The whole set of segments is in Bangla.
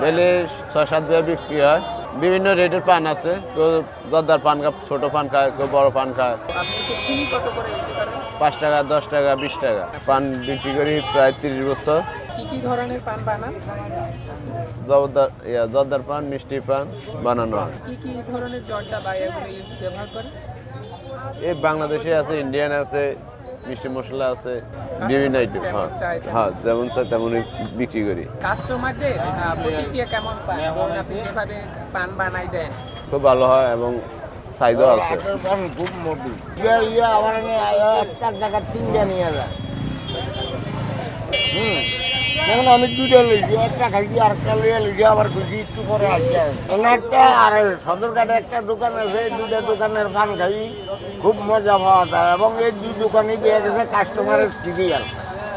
ডেলি ছয় সাত বিঘা বিক্রি হয়। বিভিন্ন রেটের পান আছে। কেউ জর্দার পান খায় ছোটো পান খায় কেউ বড় পান খায়। পাঁচ টাকা দশ টাকা বিশ টাকা। পান বিক্রি করি প্রায় তিরিশ বছর। কি কি ধরনের পান বানান? জর্দার ইয়া জর্দার পান মিষ্টি পান বানানো হয়। কি কি ধরনের জর্দা বা ব্যবহার করেন এই বাংলাদেশে আছে ইন্ডিয়ান আছে মিষ্টি মশলা আছে বিভিন্ন আইটেম হ্যাঁ। হ্যাঁ যেমন চাই তেমনই বিক্রি করি। কাস্টমারদের প্রতিক্রিয়া কেমন পান আপনি যেভাবে পান বানাই দেন। খুব ভালো হয় এবং সাইজও আছে। খুব মোটি। ইয়া ইয়া আমার একটা জায়গা তিনটা নিয়ে যায়। যেমন আমি দুইটা লইছি একটা খাইছি আর একটা লইয়া লইছি আবার খুঁজি একটু পরে আসছে এখানে একটা আর সদরঘাটে একটা দোকান আছে এই দুইটা দোকানের পান খাই খুব মজা পাওয়া যায়। এবং এই দুই দোকানে দিয়ে গেছে কাস্টমারের সিরিয়াল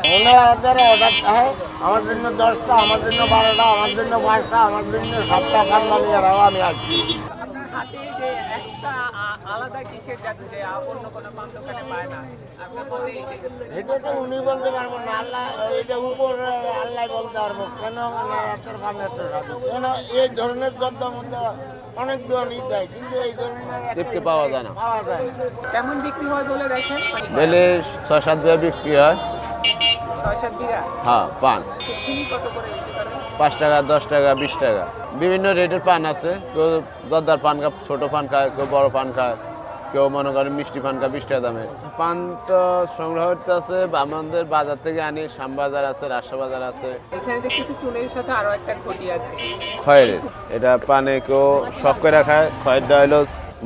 ওনাদের অর্ডার হয় আমার জন্য দশটা আমার জন্য বারোটা আমার জন্য পাঁচটা আমার জন্য সাতটা পান বানিয়ে আমি আসছি আপনার হাতে যে এক্সট্রা আলাদা কিসের জাদু যে অন্য কোনো পান দোকানে পায় না? আপনার হাতে এই যে- এটা তো উনি বলতে পারব না আল্লাহ এটা উপর আল্লাহ বলতে পারব। কেন এত কেন এই ধরনের অনেক দেয় কিন্তু এই ধরনের দেখতে পাওয়া যায় না। পাওয়া যায় না। কেমন বিক্রি হয় বলে দেখেন? বেলে ছয় সাত বিক্রি হয়। হ্যাঁ পান। করে করেন? পাঁচ টাকা দশ টাকা বিশ টাকা। বিভিন্ন রেটের পান আছে। কেউ জর্দার পান খায় ছোট পান খায় কেউ বড় পান খায় কেউ মনে করেন মিষ্টি পান খায় বিশ টাকা দামে। পান তো সংগ্রহ করতে আছে আমাদের বাজার থেকে আনি শ্যামবাজার আছে রাজশা বাজার আছে। এখানে দেখতেছি চুলের সাথে আরও একটা ঘটি আছে। খয়ের। এটা পানে কেউ শখ করে খায়। খয়েরটা হইল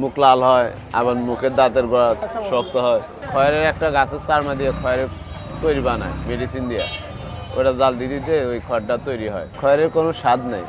মুখ লাল হয় আবার মুখের দাঁতের গোড়া শক্ত হয়। খয়ের একটা গাছের চারমা দিয়ে খয়ের তৈরি বানায় মেডিসিন দিয়ে। ওটা জাল দিয়ে দিতে ওই খড়টা তৈরি হয়। খয়ের কোনো স্বাদ নেই।